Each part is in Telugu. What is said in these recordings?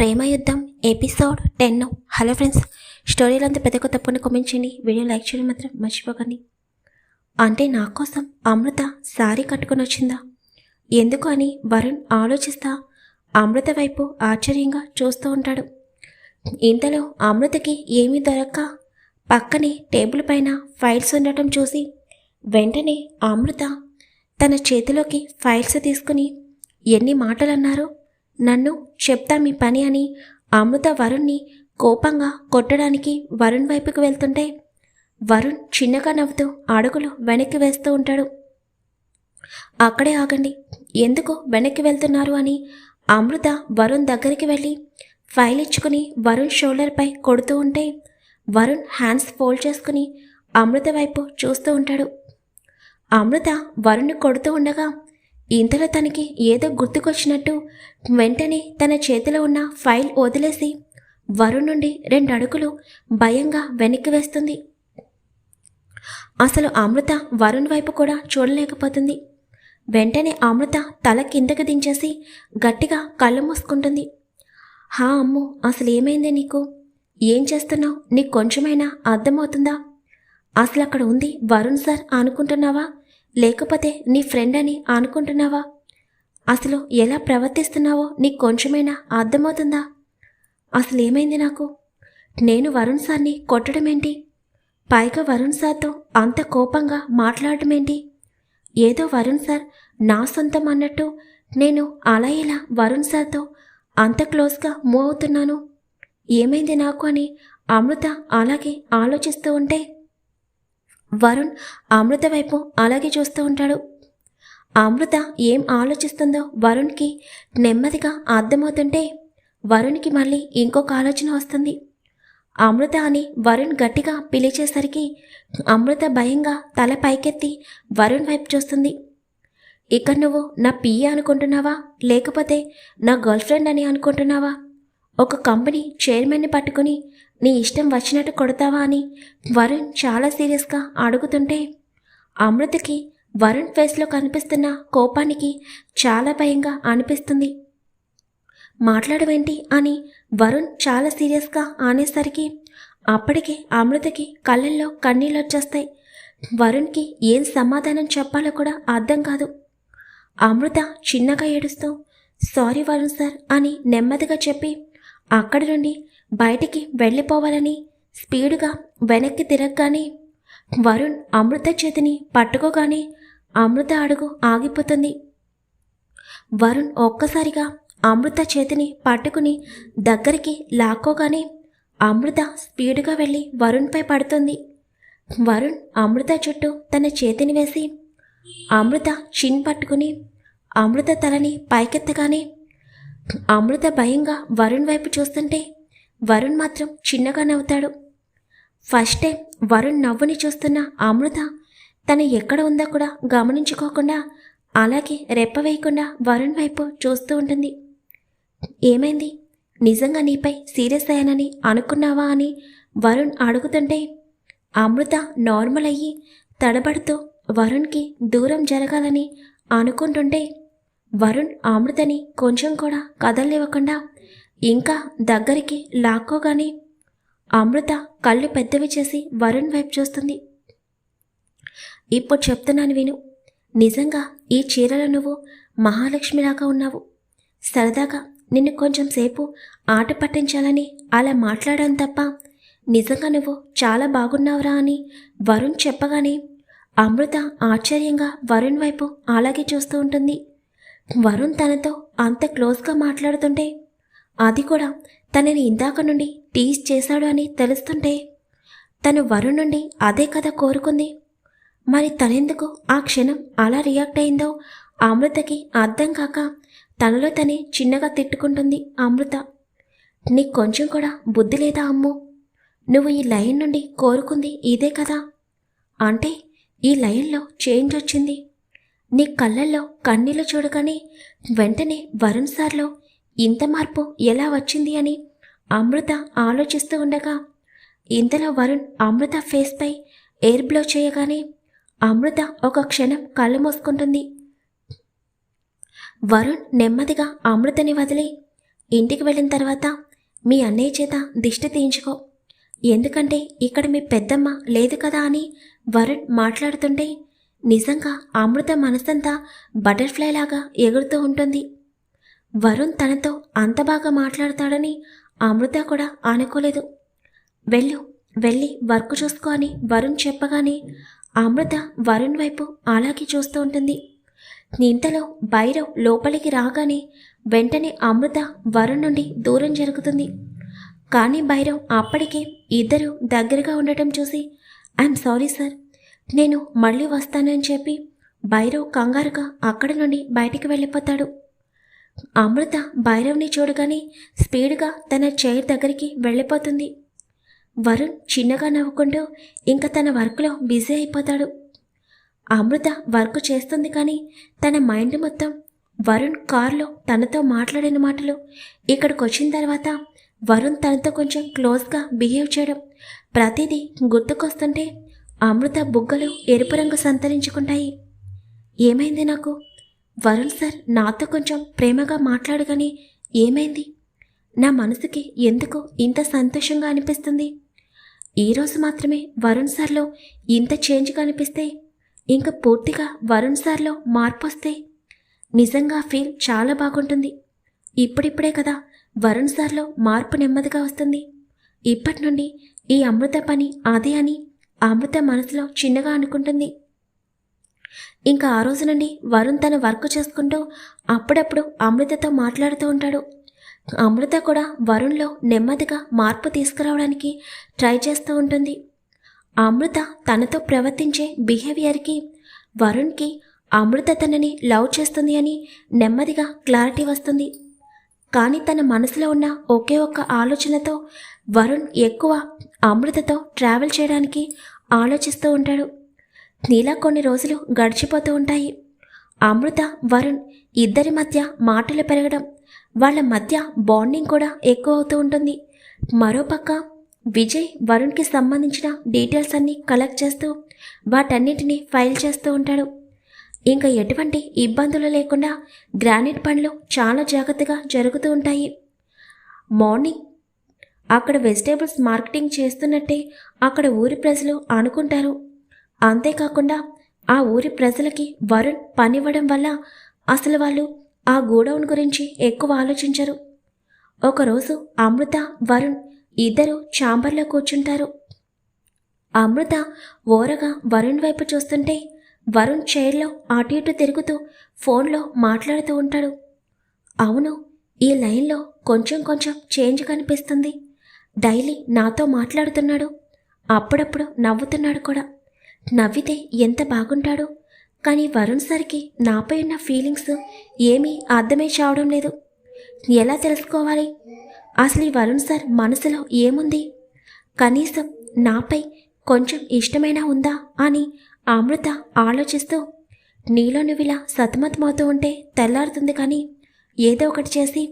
ప్రేమ యుద్ధం ఎపిసోడ్ టెన్. హలో ఫ్రెండ్స్ స్టోరీలు అంతా పెద్ద తప్పని కామెంట్ చేయండి. వీడియో లైక్ చేయడం మాత్రం మర్చిపోకండి. అంటే నా కోసం అమృత శారీ కట్టుకొని వచ్చిందా? ఎందుకు అని వరుణ్ ఆలోచిస్తా అమృత వైపు ఆశ్చర్యంగా చూస్తూ ఉంటాడు. ఇంతలో అమృతకి ఏమీ దొరక్క. పక్కనే టేబుల్ పైన ఫైల్స్ ఉండటం చూసి వెంటనే అమృత తన చేతిలోకి ఫైల్స్ తీసుకుని ఎన్ని మాటలు అన్నారు నన్ను చెప్తా మీ పని అని అమృత వరుణ్ణి కోపంగా కొట్టడానికి వరుణ్ వైపుకు వెళ్తుంటే వరుణ్ చిన్నగా నవ్వుతూ అడుగులు వెనక్కి వేస్తూ ఉంటాడు. అక్కడే ఆగండి. ఎందుకు వెనక్కి వెళ్తున్నారు అని అమృత వరుణ్ దగ్గరికి వెళ్ళి ఫైల్ ఇచ్చుకుని వరుణ్ షోల్డర్పై కొడుతూ ఉంటే వరుణ్ హ్యాండ్స్ ఫోల్డ్ చేసుకుని అమృత వైపు చూస్తూ ఉంటాడు. అమృత వరుణ్ కొడుతూ ఉండగా ఇంతలో తనకి ఏదో గుర్తుకొచ్చినట్టు వెంటనే తన చేతిలో ఉన్న ఫైల్ వదిలేసి వరుణ్ నుండి రెండు అడుగులు భయంగా వెనక్కి వేస్తుంది. అసలు అమృత వరుణ్ వైపు కూడా చూడలేకపోతుంది. వెంటనే అమృత తల కిందకి దించేసి గట్టిగా కళ్ళు మూసుకుంటుంది. హా అమ్ము అసలు ఏమైంది నీకు? ఏం చేస్తున్నావు? నీకు కొంచెమైనా అర్థమవుతుందా? అసలు అక్కడ ఉంది వరుణ్ సార్ అనుకుంటున్నావా? లేకపోతే నీ ఫ్రెండ్ అని అనుకుంటున్నావా? అసలు ఎలా ప్రవర్తిస్తున్నావో నీకు కొంచెమైనా అర్థమవుతుందా? అసలు ఏమైంది నాకు? నేను వరుణ్ సార్ని కొట్టడం ఏంటి పైగా వరుణ్ సార్తో అంత కోపంగా మాట్లాడటం ఏంటి ఏదో వరుణ్ సార్ నా సొంతం అన్నట్టు నేను అలా ఇలా వరుణ్ సార్తో అంత క్లోజ్గా మూవ్ అవుతున్నాను. ఏమైంది నాకు అని అమృత అలాగే ఆలోచిస్తూ ఉంటే వరుణ్ అమృత వైపు అలాగే చూస్తూ ఉంటాడు. అమృత ఏం ఆలోచిస్తుందో వరుణ్కి నెమ్మదిగా అర్థమవుతుంటే వరుణ్కి మళ్ళీ ఇంకొక ఆలోచన వస్తుంది. అమృత అని వరుణ్ గట్టిగా పిలిచేసరికి అమృత భయంగా తల పైకెత్తి వరుణ్ వైపు చూస్తుంది. ఇక నువ్వు నా పియ్య అనుకుంటున్నావా? లేకపోతే నా గర్ల్ ఫ్రెండ్ అని అనుకుంటున్నావా? ఒక కంపెనీ చైర్మన్ని పట్టుకుని నీ ఇష్టం వచ్చినట్టు కొడతావా అని వరుణ్ చాలా సీరియస్గా అడుగుతుంటే అమృతకి వరుణ్ ఫేస్లో కనిపిస్తున్న కోపానికి చాలా భయంగా అనిపిస్తుంది. మాట్లాడవేంటి? అని వరుణ్ చాలా సీరియస్గా ఆనేసరికి అప్పటికే అమృతకి కళ్ళల్లో కన్నీళ్ళు వచ్చేస్తాయి. వరుణ్కి ఏం సమాధానం చెప్పాలో కూడా అర్థం కాదు. అమృత చిన్నగా ఏడుస్తూ సారీ వరుణ్ సార్ అని నెమ్మదిగా చెప్పి అక్కడి నుండి బయటికి వెళ్ళిపోవాలని స్పీడుగా వెనక్కి తిరగగానే వరుణ్ అమృత చేతిని పట్టుకోగానే అమృత అడుగు ఆగిపోతుంది. వరుణ్ ఒక్కసారిగా అమృత చేతిని పట్టుకుని దగ్గరికి లాక్కోగానే అమృత స్పీడుగా వెళ్ళి వరుణ్పై పడుతుంది. వరుణ్ అమృత చుట్టూ తన చేతిని వేసి అమృత చిన్ పట్టుకుని అమృత తలని పైకెత్తగానే అమృత భయంగా వరుణ్ వైపు చూస్తుంటే వరుణ్ మాత్రం చిన్నగా నవ్వుతాడు. ఫస్ట్ టైం వరుణ్ నవ్వుని చూస్తున్న అమృత తను ఎక్కడ ఉందో కూడా గమనించుకోకుండా అలాగే రెప్ప వేయకుండా వరుణ్ వైపు చూస్తూ ఉంటుంది. ఏమైంది? నిజంగా నీపై సీరియస్ అయ్యానని అనుకున్నావా అని వరుణ్ అడుగుతుంటే అమృత నార్మల్ అయ్యి తడబడుతూ వరుణ్కి దూరం జరగాలని అనుకుంటుంటే వరుణ్ అమృతని కొంచెం కూడా కదలనివ్వకుండా ఇంకా దగ్గరికి లాక్కోగానే అమృత కళ్ళు పెద్దవి చేసి వరుణ్ వైపు చూస్తుంది. ఇప్పుడు చెప్తున్నాను విను. నిజంగా ఈ చీరలో నువ్వు మహాలక్ష్మిలాగా ఉన్నావు. సరదాగా నిన్ను కొంచెం సేపు ఆట పట్టించాలని అలా మాట్లాడాను తప్ప నిజంగా నువ్వు చాలా బాగున్నావురా అని వరుణ్ చెప్పగానే అమృత ఆశ్చర్యంగా వరుణ్ వైపు అలాగే చూస్తూ ఉంటుంది. వరుణ్ తనతో అంత క్లోజ్గా మాట్లాడుతుంటే అది కూడా తనని ఇందాక నుండి టీజ్ చేశాడు అని తెలుస్తుంటే తను వరుణ్ నుండి అదే కదా కోరుకుంది. మరి తనెందుకు ఆ క్షణం అలా రియాక్ట్ అయిందో అమృతకి అర్థం కాక తనలో తనే చిన్నగా తిట్టుకుంటుంది అమృత. నీకు కొంచెం కూడా బుద్ధి లేదా అమ్ము? నువ్వు ఈ లైన్ నుండి కోరుకుంది ఇదే కదా? అంటే ఈ లైన్లో చేంజ్ వచ్చింది. నీ కళ్ళల్లో కన్నీళ్ళు చూడగానే వెంటనే వరుణ్ సార్లో ఇంత మార్పు ఎలా వచ్చింది? అని అమృత ఆలోచిస్తూ ఉండగా ఇంతలో వరుణ్ అమృత ఫేస్పై ఎయిర్ బ్లో చేయగానే అమృత ఒక క్షణం కళ్ళు మూసుకుంటుంది. వరుణ్ నెమ్మదిగా అమృతని వదిలి ఇంటికి వెళ్ళిన తర్వాత మీ అన్నయ్య చేత దిష్టి తీయించుకో. ఎందుకంటే ఇక్కడ మీ పెద్దమ్మ లేదు కదా? అని వరుణ్ మాట్లాడుతుంటే నిజంగా అమృత మనసంతా బటర్ఫ్లై లాగా ఎగురుతూ ఉంటుంది. వరుణ్ తనతో అంత బాగా మాట్లాడతాడని అమృత కూడా అనుకోలేదు. వెళ్ళు వెళ్ళి వర్క్ చూసుకో అని వరుణ్ చెప్పగానే అమృత వరుణ్ వైపు అలాగే చూస్తూ ఉంటుంది. ఇంతలో భైరవ్ లోపలికి రాగానే వెంటనే అమృత వరుణ్ నుండి దూరం జరుగుతుంది. కానీ భైరవ్ అప్పటికే ఇద్దరు దగ్గరగా ఉండటం చూసి ఐఎమ్ సారీ సార్ నేను మళ్ళీ వస్తానని చెప్పి భైరవ్ కంగారుగా అక్కడి నుండి బయటికి వెళ్ళిపోతాడు. అమృత భైరవ్ని చూడగానే స్పీడ్గా తన చైర్ దగ్గరికి వెళ్ళిపోతుంది. వరుణ్ చిన్నగా నవ్వుకుంటూ ఇంకా తన వర్క్లో బిజీ అయిపోతాడు. అమృత వర్క్ చేస్తుంది కానీ తన మైండ్ మొత్తం వరుణ్ కారులో తనతో మాట్లాడిన మాటలు ఇక్కడికి వచ్చిన తర్వాత వరుణ్ తనతో కొంచెం క్లోజ్గా బిహేవ్ చేయడం ప్రతిదీ గుర్తుకొస్తుంటే అమృత బుగ్గలు ఎరుపు రంగు సంతరించుకుంటాయి. ఏమైంది నాకు? వరుణ్ సార్ నాతో కొంచెం ప్రేమగా మాట్లాడగానే ఏమైంది? నా మనసుకి ఎందుకు ఇంత సంతోషంగా అనిపిస్తుంది. ఈరోజు మాత్రమే వరుణ్ సార్లో ఇంత చేంజ్ కనిపిస్తే ఇంకా పూర్తిగా వరుణ్ సార్లో మార్పు వస్తే నిజంగా ఫీల్ చాలా బాగుంటుంది. ఇప్పుడిప్పుడే కదా వరుణ్ సార్లో మార్పు నెమ్మదిగా వస్తుంది. ఇప్పటి నుండి ఈ అమృత పని అదే అని అమృత మనసులో చిన్నగా అనుకుంటుంది. ఇంకా ఆ రోజు నుండి వరుణ్ తన వర్క్ చేసుకుంటూ అప్పుడప్పుడు అమృతతో మాట్లాడుతూ ఉంటాడు. అమృత కూడా వరుణ్లో నెమ్మదిగా మార్పు తీసుకురావడానికి ట్రై చేస్తూ ఉంటుంది. అమృత తనతో ప్రవర్తించే బిహేవియర్కి వరుణ్కి అమృత తనని లవ్ చేస్తుంది అని నెమ్మదిగా క్లారిటీ వస్తుంది. కానీ తన మనసులో ఉన్న ఒకే ఒక్క ఆలోచనతో వరుణ్ ఎక్కువ అమృతతో ట్రావెల్ చేయడానికి ఆలోచిస్తూ ఉంటాడు. నీలా కొన్ని రోజులు గడిచిపోతూ ఉంటాయి. అమృత వరుణ్ ఇద్దరి మధ్య మాటలు పెరగడం వాళ్ళ మధ్య బాండింగ్ కూడా ఎక్కువ అవుతూ ఉంటుంది. మరోపక్క విజయ్ వరుణ్కి సంబంధించిన డీటెయిల్స్ అన్నీ కలెక్ట్ చేస్తూ వాటన్నిటిని ఫైల్ చేస్తూ ఉంటాడు. ఇంకా ఎటువంటి ఇబ్బందులు లేకుండా గ్రానైట్ పనులు చాలా జాగ్రత్తగా జరుగుతూ ఉంటాయి. మార్నింగ్ అక్కడ వెజిటేబుల్స్ మార్కెటింగ్ చేస్తున్నట్టే అక్కడ ఊరి ప్రజలు అనుకుంటారు. అంతేకాకుండా ఆ ఊరి ప్రజలకి వరుణ్ పనివ్వడం వల్ల అసలు వాళ్ళు ఆ గోడౌన్ గురించి ఎక్కువ ఆలోచించరు. ఒకరోజు అమృత వరుణ్ ఇద్దరు ఛాంబర్లో కూర్చుంటారు. అమృత ఓరగా వరుణ్ వైపు చూస్తుంటే వరుణ్ చైర్లో అటు ఇటు తిరుగుతూ ఫోన్లో మాట్లాడుతూ ఉంటాడు. అవును ఈ లైన్లో కొంచెం కొంచెం చేంజ్ కనిపిస్తుంది. డైలీ నాతో మాట్లాడుతున్నాడు. అప్పుడప్పుడు నవ్వుతున్నాడు కూడా. నవ్వితే ఎంత బాగుంటాడు. కానీ వరుణ్ సార్కి నాపై ఉన్న ఫీలింగ్స్ ఏమీ అర్థమే చావడం లేదు. ఎలా తెలుసుకోవాలి? అసలు ఈ వరుణ్ సార్ మనసులో ఏముంది? కనీసం నాపై కొంచెం ఇష్టమైనా ఉందా అని అమృత ఆలోచిస్తూ నీలో నువ్విలా సతమతమవుతూ ఉంటే తెల్లారుతుంది కానీ ఏదో ఒకటి చేసి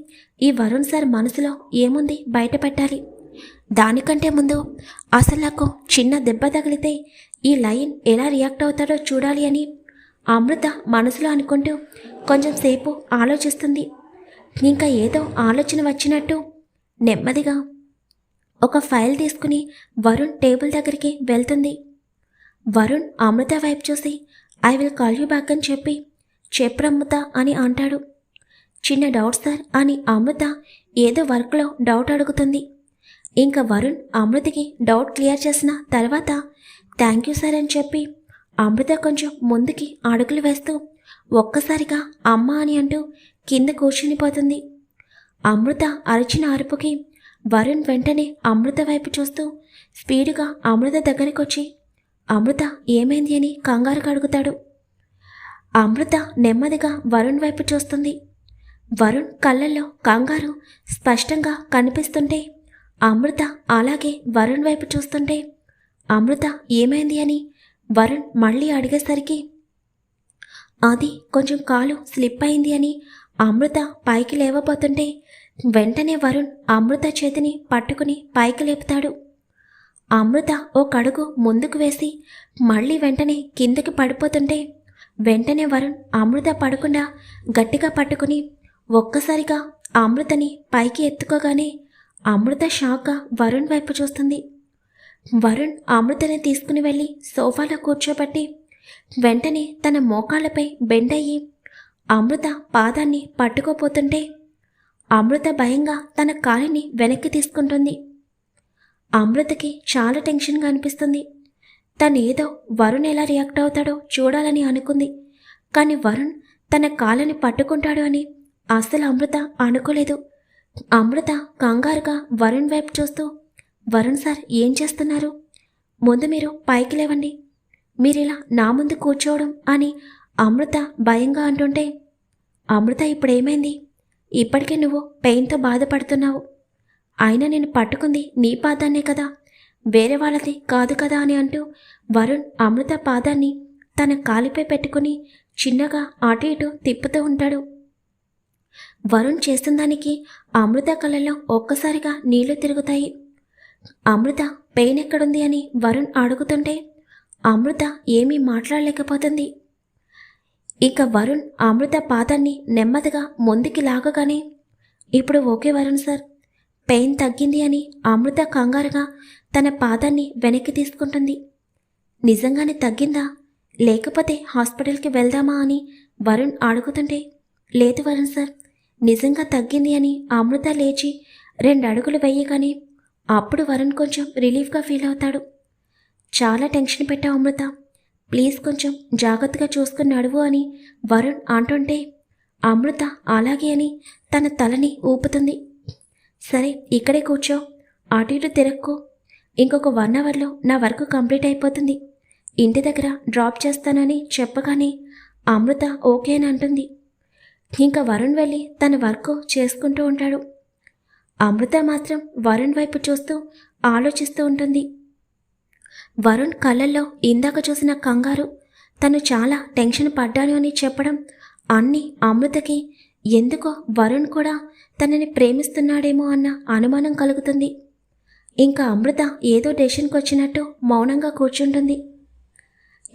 ఈ వరుణ్ సార్ మనసులో ఏముంది బయట పెట్టాలి దానికంటే ముందు అసలు నాకు చిన్న దెబ్బ తగిలితే ఈ లైన్ ఎలా రియాక్ట్ అవుతాడో చూడాలి అని అమృత మనసులో అనుకుంటూ కొంచెం సేపు ఆలోచిస్తుంది. ఇంకా ఏదో ఆలోచన వచ్చినట్టు నెమ్మదిగా ఒక ఫైల్ తీసుకుని వరుణ్ టేబుల్ దగ్గరికి వెళ్తుంది. వరుణ్ అమృత వైపు చూసి I will call you back అని చెప్పి చెప్పురమ్ముత అని అంటాడు. చిన్న డౌట్ సార్ అని అమృత ఏదో వర్క్లో డౌట్ అడుగుతుంది. ఇంకా వరుణ్ అమృతకి డౌట్ క్లియర్ చేసిన తర్వాత థ్యాంక్ యూ సార్ అని చెప్పి అమృత కొంచెం ముందుకి అడుగులు వేస్తూ ఒక్కసారిగా అమ్మ అని అంటూ కింద కూర్చునిపోతుంది. అమృత అరిచిన అరుపుకి వరుణ్ వెంటనే అమృత వైపు చూస్తూ స్పీడుగా అమృత దగ్గరికి వచ్చి అమృత ఏమైంది అని కంగారుగా అడుగుతాడు. అమృత నెమ్మదిగా వరుణ్ వైపు చూస్తుంది. వరుణ్ కళ్ళల్లో కంగారు స్పష్టంగా కనిపిస్తుంటే అమృత అలాగే వరుణ్ వైపు చూస్తుంటే అమృత ఏమైంది అని వరుణ్ మళ్ళీ అడిగేసరికి అది కొంచెం కాలు స్లిప్ అయింది అని అమృత పైకి లేవబోతుంటే వెంటనే వరుణ్ అమృత చేతిని పట్టుకుని పైకి లేపుతాడు. అమృత ఓ కడుగు ముందుకు వేసి మళ్ళీ వెంటనే కిందకి పడిపోతుంటే వెంటనే వరుణ్ అమృత పడకుండా గట్టిగా పట్టుకుని ఒక్కసారిగా అమృతని పైకి ఎత్తుకోగానే అమృత షాక్గా వరుణ్ వైపు చూస్తుంది. వరుణ్ అమృతని తీసుకుని వెళ్ళి సోఫాలో కూర్చోబెట్టి వెంటనే తన మోకాళ్ళపై బెండ్ అయ్యి అమృత పాదాన్ని పట్టుకోపోతుంటే అమృత భయంగా తన కాలిని వెనక్కి తీసుకుంటుంది. అమృతకి చాలా టెన్షన్గా అనిపిస్తుంది. తనేదో వరుణ్ ఎలా రియాక్ట్ అవుతాడో చూడాలని అనుకుంది. కానీ వరుణ్ తన కాళ్ళని పట్టుకుంటాడు అని అసలు అమృత అనుకోలేదు. అమృత కంగారుగా వరుణ్ వైపు చూస్తూ వరుణ్ సార్ ఏం చేస్తున్నారు? ముందు మీరు పైకి లేవండి. మీరిలా నా ముందు కూర్చోవడం అని అమృత భయంగా అంటుంటే అమృత ఇప్పుడేమైంది? ఇప్పటికే నువ్వు పెయిన్తో బాధపడుతున్నావు. అయినా నేను పట్టుకుంది నీ పాదాన్నే కదా. వేరే వాళ్ళది కాదు కదా అని అంటూ వరుణ్ అమృత పాదాన్ని తన కాలిపై పెట్టుకుని చిన్నగా అటు ఇటు తిప్పుతూ ఉంటాడు. వరుణ్ చేసిన దానికి అమృత కళ్ళలో ఒక్కసారిగా నీళ్ళు తిరుగుతాయి. అమృత పెయిన్ ఎక్కడుంది అని వరుణ్ అడుగుతుంటే అమృత ఏమీ మాట్లాడలేకపోతుంది. ఇక వరుణ్ అమృత పాదాన్ని నెమ్మదిగా ముందుకి లాగగానే ఇప్పుడు ఓకే వరుణ్ సార్ పెయిన్ తగ్గింది అని అమృత కంగారుగా తన పాదాన్ని వెనక్కి తీసుకుంటుంది. నిజంగానే తగ్గిందా? లేకపోతే హాస్పిటల్కి వెళ్దామా అని వరుణ్ అడుగుతుంటే లేదు వరుణ్ సార్ నిజంగా తగ్గింది అని అమృత లేచి రెండు అడుగులు వేయగానే అప్పుడు వరుణ్ కొంచెం రిలీఫ్గా ఫీల్ అవుతాడు. చాలా టెన్షన్ పెట్టావు అమృత. ప్లీజ్ కొంచెం జాగ్రత్తగా చూసుకుని నడువు అని వరుణ్ అంటుంటే అమృత అలాగే అని తన తలని ఊపుతుంది. సరే ఇక్కడే కూర్చో. అటు ఇటు తిరక్కు. ఇంకొక వన్ అవర్లో నా వర్క్ కంప్లీట్ అయిపోతుంది. ఇంటి దగ్గర డ్రాప్ చేస్తానని చెప్పగానే అమృత ఓకే అని అంటుంది. ఇంకా వరుణ్ వెళ్ళి తన వర్క్ చేసుకుంటూ ఉంటాడు. అమృత మాత్రం వరుణ్ వైపు చూస్తూ ఆలోచిస్తూ ఉంటుంది. వరుణ్ కళ్ళల్లో ఇందాక చూసిన కంగారు తను చాలా టెన్షన్ పడ్డాను అని చెప్పడం అన్నీ అమృతకి ఎందుకో వరుణ్ కూడా తనని ప్రేమిస్తున్నాడేమో అన్న అనుమానం కలుగుతుంది. ఇంకా అమృత ఏదో డెసిషన్కి వచ్చినట్టు మౌనంగా కూర్చుంటుంది.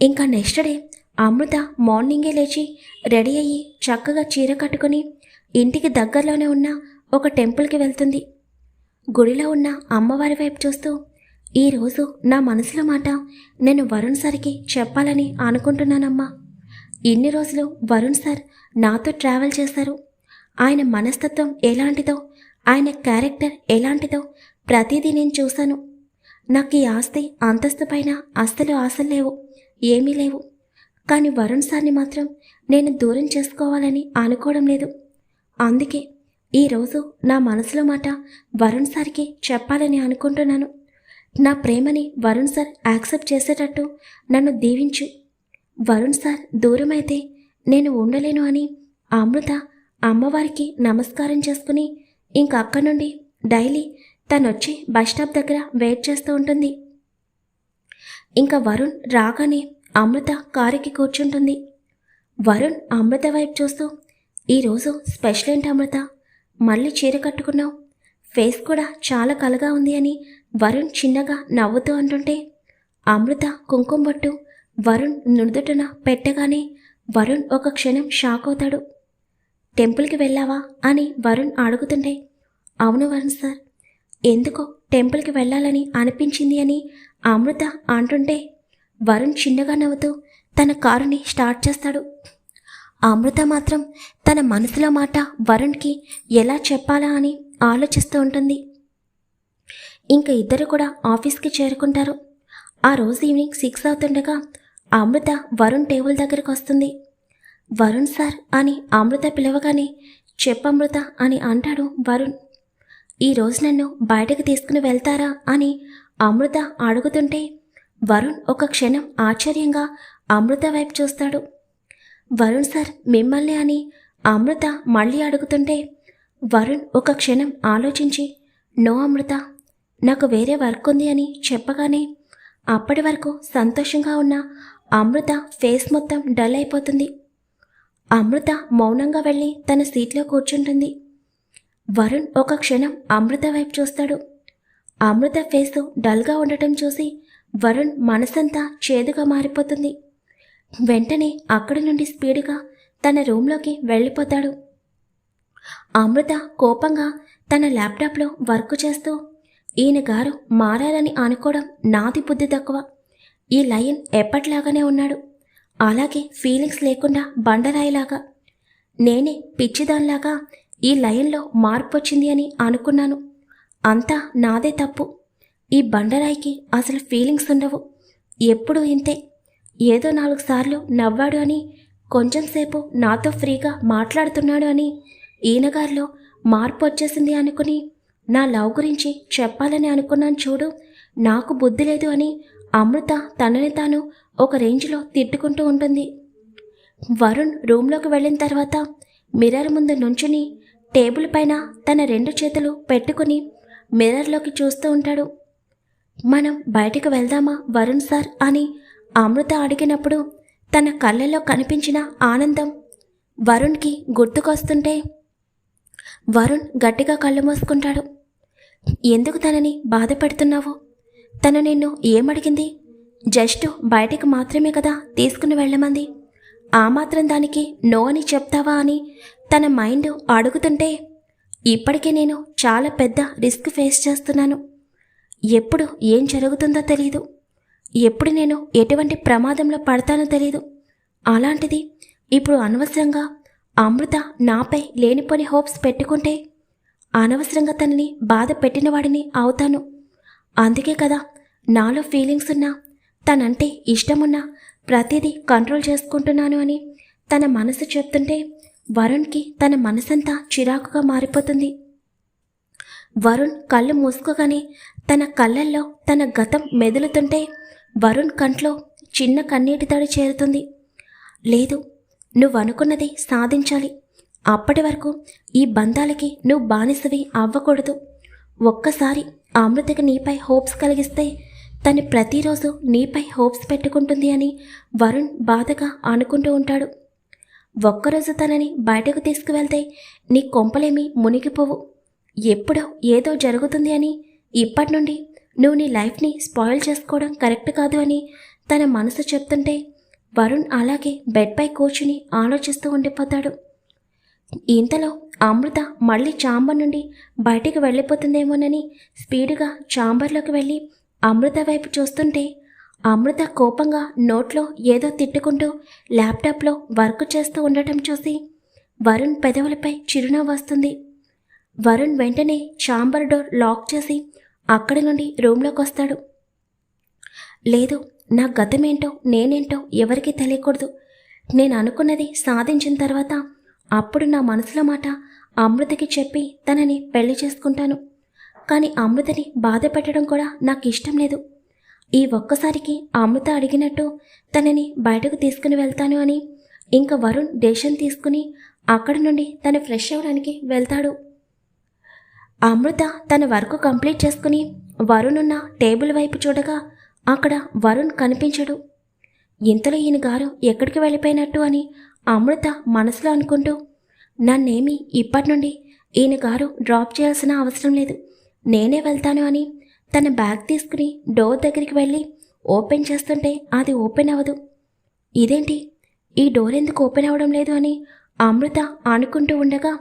ఇంకా నెక్స్ట్ డే అమృత మార్నింగే లేచి రెడీ అయ్యి చక్కగా చీర కట్టుకుని ఇంటికి దగ్గరలోనే ఉన్న ఒక టెంపుల్కి వెళ్తుంది. గుడిలో ఉన్న అమ్మవారి వైపు చూస్తూ ఈరోజు నా మనసులో మాట నేను వరుణ్ సార్కి చెప్పాలని అనుకుంటున్నానమ్మా. ఇన్ని రోజులు వరుణ్ సార్ నాతో ట్రావెల్ చేశారు. ఆయన మనస్తత్వం ఎలాంటిదో ఆయన క్యారెక్టర్ ఎలాంటిదో ప్రతిదీ నేను చూశాను. నాకు ఈ ఆస్తి అంతస్తు పైన అస్సలు ఆశలు లేవు ఏమీ లేవు. కానీ వరుణ్ సార్ని మాత్రం నేను దూరం చేసుకోవాలని అనుకోవడం లేదు. అందుకే ఈరోజు నా మనసులో మాట వరుణ్ సార్కి చెప్పాలని అనుకుంటున్నాను. నా ప్రేమని వరుణ్ సార్ యాక్సెప్ట్ చేసేటట్టు నన్ను దీవించు. వరుణ్ సార్ దూరమైతే నేను ఉండలేను అని అమృత అమ్మవారికి నమస్కారం చేసుకుని ఇంక అక్కడి నుండి డైలీ తనొచ్చి బస్ స్టాప్ దగ్గర వెయిట్ చేస్తూ ఉంటుంది. ఇంకా వరుణ్ రాగానే అమృత కారుకి కూర్చుంటుంది. వరుణ్ అమృత వైపు చూస్తూ ఈరోజు స్పెషల్ ఏంటి అమృత? మళ్ళీ చీర కట్టుకున్నావు? ఫేస్ కూడా చాలా కలగా ఉంది అని వరుణ్ చిన్నగా నవ్వుతూ అంటుంటే అమృత కుంకుమ బొట్టు వరుణ్ నుదుటన పెట్టగానే వరుణ్ ఒక క్షణం షాక్ అవుతాడు. టెంపుల్కి వెళ్ళావా? అని వరుణ్ అడుగుతుంటే అవును వరుణ్ సార్. ఎందుకో టెంపుల్కి వెళ్ళాలని అనిపించింది అని అమృత అంటుంటే వరుణ్ చిన్నగా నవ్వుతూ తన కారుని స్టార్ట్ చేస్తాడు. అమృత మాత్రం తన మనసులో మాట వరుణ్కి ఎలా చెప్పాలా అని ఆలోచిస్తూ ఉంటుంది. ఇంకా ఇద్దరు కూడా ఆఫీస్కి చేరుకుంటారు. ఆ రోజు ఈవినింగ్ సిక్స్ అవుతుండగా అమృత వరుణ్ టేబుల్ దగ్గరకు వస్తుంది. వరుణ్ సార్ అని అమృత పిలవగానే చెప్పమృత అని అంటాడు వరుణ్. ఈరోజు నన్ను బయటకు తీసుకుని వెళ్తారా అని అమృత అడుగుతుంటే వరుణ్ ఒక క్షణం ఆశ్చర్యంగా అమృత వైపు చూస్తాడు. వరుణ్ సార్ మిమ్మల్ని అని అమృత మళ్ళీ అడుగుతుంటే వరుణ్ ఒక క్షణం ఆలోచించి నో అమృత నాకు వేరే వర్క్ ఉంది అని చెప్పగానే అప్పటి వరకు సంతోషంగా ఉన్న అమృత ఫేస్ మొత్తం డల్ అయిపోతుంది. అమృత మౌనంగా వెళ్ళి తన సీట్లో కూర్చుంటుంది. వరుణ్ ఒక క్షణం అమృత వైపు చూస్తాడు. అమృత ఫేసు డల్గా ఉండటం చూసి వరుణ్ మనసంతా చేదుగా మారిపోతుంది. వెంటనే అక్కడి నుండి స్పీడ్గా తన రూమ్లోకి వెళ్ళిపోతాడు. అమృత కోపంగా తన ల్యాప్టాప్లో వర్క్ చేస్తూ ఈయన గారు మారాలని అనుకోవడం నాది బుద్ధి తక్కువ. ఈ లయన్ ఎప్పట్లాగానే ఉన్నాడు. అలాగే ఫీలింగ్స్ లేకుండా బండరాయిలాగా. నేనే పిచ్చిదానిలాగా ఈ లయన్లో మార్పు వచ్చింది అని అనుకున్నాను. అంతా నాదే తప్పు. ఈ బండరాయికి అసలు ఫీలింగ్స్ ఉండవు. ఎప్పుడు ఇంతే. ఏదో నాలుగు సార్లు నవ్వాడు అని కొంచెంసేపు నాతో ఫ్రీగా మాట్లాడుతున్నాడు అని ఈయనగారిలో మార్పు వచ్చేసింది అనుకుని నా లవ్ గురించి చెప్పాలని అనుకున్నాను చూడు నాకు బుద్ధి లేదు అని అమృత తనని తాను ఒక రేంజ్లో తిట్టుకుంటూ ఉంటుంది. వరుణ్ రూమ్లోకి వెళ్ళిన తర్వాత మిర్రర్ ముందు నుంచుని టేబుల్ పైన తన రెండు చేతులు పెట్టుకుని మిర్రర్లోకి చూస్తూ ఉంటాడు. మనం బయటకు వెళ్దామా వరుణ్ సార్ అని అమృత అడిగినప్పుడు తన కళ్ళల్లో కనిపించిన ఆనందం వరుణ్కి గుర్తుకొస్తుంటే వరుణ్ గట్టిగా కళ్ళు మూసుకుంటాడు. ఎందుకు తనని బాధపెడుతున్నావు తను నిన్ను ఏమడిగింది? జస్ట్ బయటికి మాత్రమే కదా తీసుకుని వెళ్ళమంది. ఆ మాత్రం దానికి నో అని చెప్తావా అని తన మైండ్ అడుగుతుంటే ఇప్పటికే నేను చాలా పెద్ద రిస్క్ ఫేస్ చేస్తున్నాను. ఎప్పుడు ఏం జరుగుతుందో తెలియదు ఎప్పుడు నేను ఎటువంటి ప్రమాదంలో పడతానో తెలియదు అలాంటిది ఇప్పుడు అనవసరంగా అమృత నాపై లేనిపోని హోప్స్ పెట్టుకుంటే అనవసరంగా తనని బాధ పెట్టినవాడిని అవుతాను. అందుకే కదా నాలో ఫీలింగ్స్ ఉన్నా తనంటే ఇష్టమున్నా ప్రతిదీ కంట్రోల్ చేసుకుంటున్నాను అని తన మనసు చెప్తుంటే వరుణ్కి తన మనసంతా చిరాకుగా మారిపోతుంది. వరుణ్ కళ్ళు మూసుకోగానే తన కళ్ళల్లో తన గతం మెదులుతుంటే వరుణ్ కంట్లో చిన్న కన్నీటి తడి చేరుతుంది. లేదు నువ్వు అనుకున్నది సాధించాలి. అప్పటి వరకు ఈ బంధాలకి నువ్వు బానిసవి అవ్వకూడదు. ఒక్కసారి అమృతకి నీపై హోప్స్ కలిగిస్తే తను ప్రతిరోజు నీపై హోప్స్ పెట్టుకుంటుంది అని వరుణ్ బాధగా అనుకుంటూ ఉంటాడు. ఒక్కరోజు తనని బయటకు తీసుకువెళ్తే నీ కొంపలేమి మునిగిపోవు. ఎప్పుడో ఏదో జరుగుతుంది అని ఇప్పటి నుండి నువ్వు నీ లైఫ్ని స్పాయిల్ చేసుకోవడం కరెక్ట్ కాదు అని తన మనసు చెప్తుంటే వరుణ్ అలాగే బెడ్పై కూర్చుని ఆలోచిస్తూ ఉండిపోతాడు. ఇంతలో అమృత మళ్ళీ చాంబర్ నుండి బయటికి వెళ్ళిపోతుందేమోనని స్పీడ్గా చాంబర్లోకి వెళ్ళి అమృత వైపు చూస్తుంటే అమృత కోపంగా నోట్లో ఏదో తిట్టుకుంటూ ల్యాప్టాప్లో వర్క్ చేస్తూ ఉండటం చూసి వరుణ్ పెదవులపై చిరునవ్వు వస్తుంది. వరుణ్ వెంటనే ఛాంబర్ డోర్ లాక్ చేసి అక్కడి నుండి రూమ్లోకి వస్తాడు. లేదు నా గతమేంటో నేనేంటో ఎవరికీ తెలియకూడదు. నేను అనుకున్నది సాధించిన తర్వాత అప్పుడు నా మనసులో మాట అమృతకి చెప్పి తనని పెళ్ళి చేసుకుంటాను. కానీ అమృతని బాధ పెట్టడం కూడా నాకు ఇష్టం లేదు. ఈ ఒక్కసారికి అమృత అడిగినట్టు తనని బయటకు తీసుకుని వెళ్తాను అని ఇంకా వరుణ్ డేషన్ తీసుకుని అక్కడ నుండి తను ఫ్రెష్ అవ్వడానికి వెళ్తాడు. అమృత తన వర్క్ కంప్లీట్ చేసుకుని వరుణ్ ఉన్న టేబుల్ వైపు చూడగా అక్కడ వరుణ్ కనిపించడు. ఇంతలో ఈయన గారు ఎక్కడికి వెళ్ళిపోయినట్టు అని అమృత మనసులో అనుకుంటూ నన్నేమి ఇప్పటి నుండి ఈయన గారు డ్రాప్ చేయాల్సిన అవసరం లేదు. నేనే వెళ్తాను అని తన బ్యాగ్ తీసుకుని డోర్ దగ్గరికి వెళ్ళి ఓపెన్ చేస్తుంటే అది ఓపెన్ అవ్వదు. ఇదేంటి? ఈ డోర్ ఎందుకు ఓపెన్ అవ్వడం లేదు అని అమృత అనుకుంటూ ఉండగా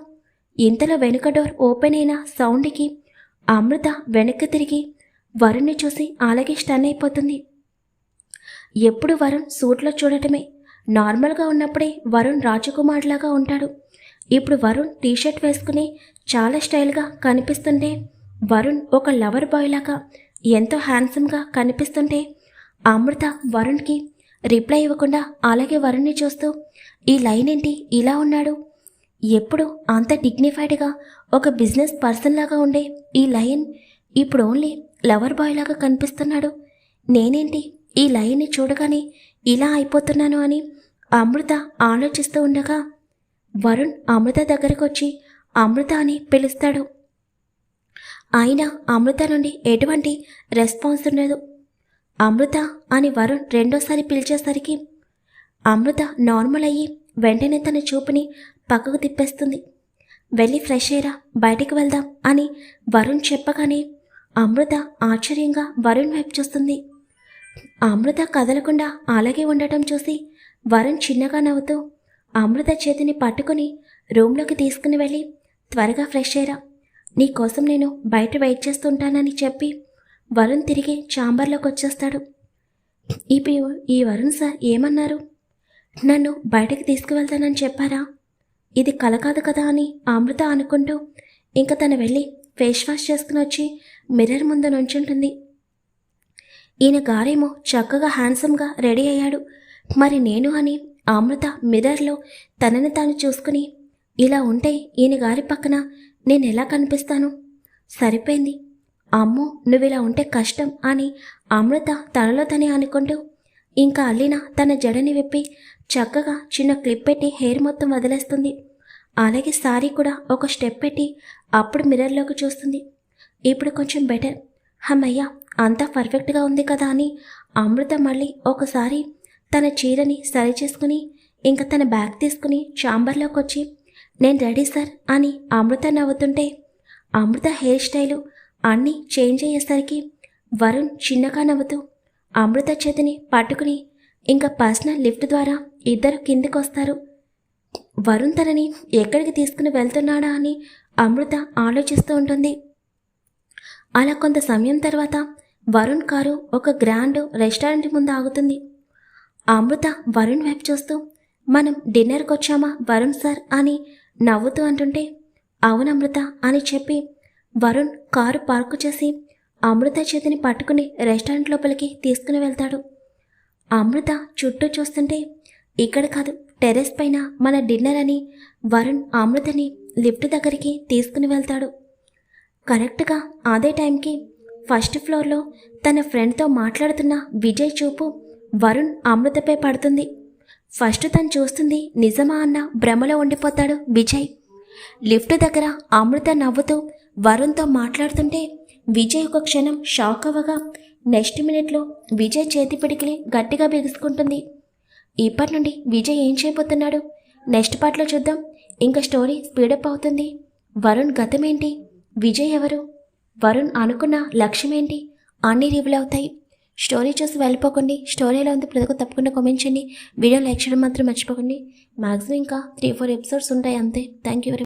ఇంతలో వెనుక డోర్ ఓపెన్ అయిన సౌండ్కి అమృత వెనక్కి తిరిగి వరుణ్ణి చూసి అలాగే స్టన్ అయిపోతుంది. ఎప్పుడు వరుణ్ సూట్లో చూడటమే. నార్మల్గా ఉన్నప్పుడే వరుణ్ రాజకుమార్లాగా ఉంటాడు. ఇప్పుడు వరుణ్ టీషర్ట్ వేసుకుని చాలా స్టైల్గా కనిపిస్తుంటే వరుణ్ ఒక లవర్ బాయ్ లాగా ఎంతో హ్యాండ్సమ్గా కనిపిస్తుంటే అమృత వరుణ్కి రిప్లై ఇవ్వకుండా అలాగే వరుణ్ని చూస్తూ ఈ లైన్ ఏంటి? ఇలా ఉన్నాడు. ఎప్పుడు అంత డిగ్నిఫైడ్గా ఒక బిజినెస్ పర్సన్ లాగా ఉండే ఈ లయన్ ఇప్పుడు ఓన్లీ లవర్ బాయ్ లాగా కనిపిస్తున్నాడు. నేనేంటి ఈ లయన్ని చూడగానే ఇలా అయిపోతున్నాను అని అమృత ఆలోచిస్తూ ఉండగా వరుణ్ అమృత దగ్గరకు వచ్చి అమృత అని పిలుస్తాడు. అయినా అమృత నుండి ఎటువంటి రెస్పాన్స్ ఉండదు. అమృత అని వరుణ్ రెండోసారి పిలిచేసరికి అమృత నార్మల్ అయ్యి వెంటనే తన చూపుని పక్కకు తిప్పేస్తుంది. వెళ్ళి ఫ్రెష్ అయ్యరా బయటికి వెళ్దాం అని వరుణ్ చెప్పగానే అమృత ఆశ్చర్యంగా వరుణ్ వైపు చూస్తుంది. అమృత కదలకుండా అలాగే ఉండటం చూసి వరుణ్ చిన్నగా నవ్వుతూ అమృత చేతిని పట్టుకుని రూమ్లోకి తీసుకుని వెళ్ళి త్వరగా ఫ్రెష్ అయ్యరా నీకోసం నేను బయట వెయిట్ చేస్తుంటానని చెప్పి వరుణ్ తిరిగి చాంబర్లోకి వచ్చేస్తాడు. ఇప్పుడు ఈ వరుణ్ సార్ ఏమన్నారు? నన్ను బయటకు తీసుకువెళ్తానని చెప్పారా? ఇది కల కాదు కదా అని అమృత అనుకుంటూ ఇంకా తను వెళ్ళి ఫేస్ వాష్ చేసుకుని వచ్చి మిర్రర్ ముందు నుంచుంటుంది. ఈయన గారేమో చక్కగా హ్యాండ్సమ్గా రెడీ అయ్యాడు. మరి నేను అని అమృత మిర్రర్లో తనని తాను చూసుకుని ఇలా ఉంటే ఈయన గారి పక్కన నేను ఎలా కనిపిస్తాను? సరిపోయింది. అమ్మో నువ్వు ఇలా ఉంటే కష్టం అని అమృత తనలో తనే అనుకుంటూ ఇంకా అల్లిన తన జడని విప్పి చక్కగా చిన్న క్లిప్ పెట్టి హెయిర్ మొత్తం వదిలేస్తుంది. అలాగే సారీ కూడా ఒక స్టెప్ పెట్టి అప్పుడు మిర్రర్లోకి చూస్తుంది. ఇప్పుడు కొంచెం బెటర్. హమ్మయ్య అంతా పర్ఫెక్ట్గా ఉంది కదా అని అమృత మళ్ళీ ఒకసారి తన చీరని సరి చేసుకుని ఇంకా తన బ్యాగ్ తీసుకుని చాంబర్లోకి వచ్చి నేను రెడీ సార్ అని అమృత నవ్వుతుంటే అమృత హెయిర్ స్టైలు అన్నీ చేంజ్ అయ్యేసరికి వరుణ్ చిన్నగా నవ్వుతూ అమృత చేతిని పట్టుకుని ఇంకా పర్సనల్ లిఫ్ట్ ద్వారా ఇద్దరు కిందికి వస్తారు వరుణ్ తనని ఎక్కడికి తీసుకుని వెళ్తున్నాడా అని అమృత ఆలోచిస్తూ ఉంటుంది. అలా కొంత సమయం తర్వాత వరుణ్ కారు ఒక గ్రాండ్ రెస్టారెంట్ ముందు ఆగుతుంది. అమృత వరుణ్ వైపు చూస్తూ మనం డిన్నర్కి వచ్చామా వరుణ్ సార్ అని నవ్వుతూ అంటుంటే అవును అమృత అని చెప్పి వరుణ్ కారు పార్కు చేసి అమృత చేతిని పట్టుకుని రెస్టారెంట్ లోపలికి తీసుకుని వెళ్తాడు. అమృత చుట్టూ చూస్తుంటే ఇక్కడ కాదు టెర్రస్ పైన మన డిన్నర్ అని వరుణ్ అమృతని లిఫ్ట్ దగ్గరికి తీసుకుని వెళ్తాడు. కరెక్ట్గా అదే టైంకి ఫస్ట్ ఫ్లోర్లో తన ఫ్రెండ్తో మాట్లాడుతున్న విజయ్ చూపు వరుణ్ అమృతపై పడుతుంది. ఫస్ట్ తను చూస్తుంది నిజమా అన్న భ్రమలో ఉండిపోతాడు విజయ్. లిఫ్ట్ దగ్గర అమృత నవ్వుతూ వరుణ్తో మాట్లాడుతుంటే విజయ్ ఒక క్షణం షాక్ అవ్వగా నెక్స్ట్ మినిట్లో విజయ్ చేతి పిడికిలి గట్టిగా బిగుసుకుంటుంది. ఇప్పటి నుండి విజయ్ ఏం చేయబోతున్నాడు? నెక్స్ట్ పార్ట్లో చూద్దాం. ఇంకా స్టోరీ స్పీడప్ అవుతుంది. వరుణ్ గతమేంటి? విజయ్ ఎవరు? వరుణ్ అనుకున్న లక్ష్యం ఏంటి అన్నీ రివీల్ అవుతాయి. స్టోరీ చూసి వెళ్ళిపోకండి. స్టోరీ ఎలా ఉంది ప్రతి తప్పకుండా కామెంట్ చేయండి. వీడియో లైక్ చేయడం మాత్రం మర్చిపోకండి. మ్యాక్సిమం ఇంకా త్రీ ఫోర్ ఎపిసోడ్స్ ఉంటాయి అంతే. Thank you very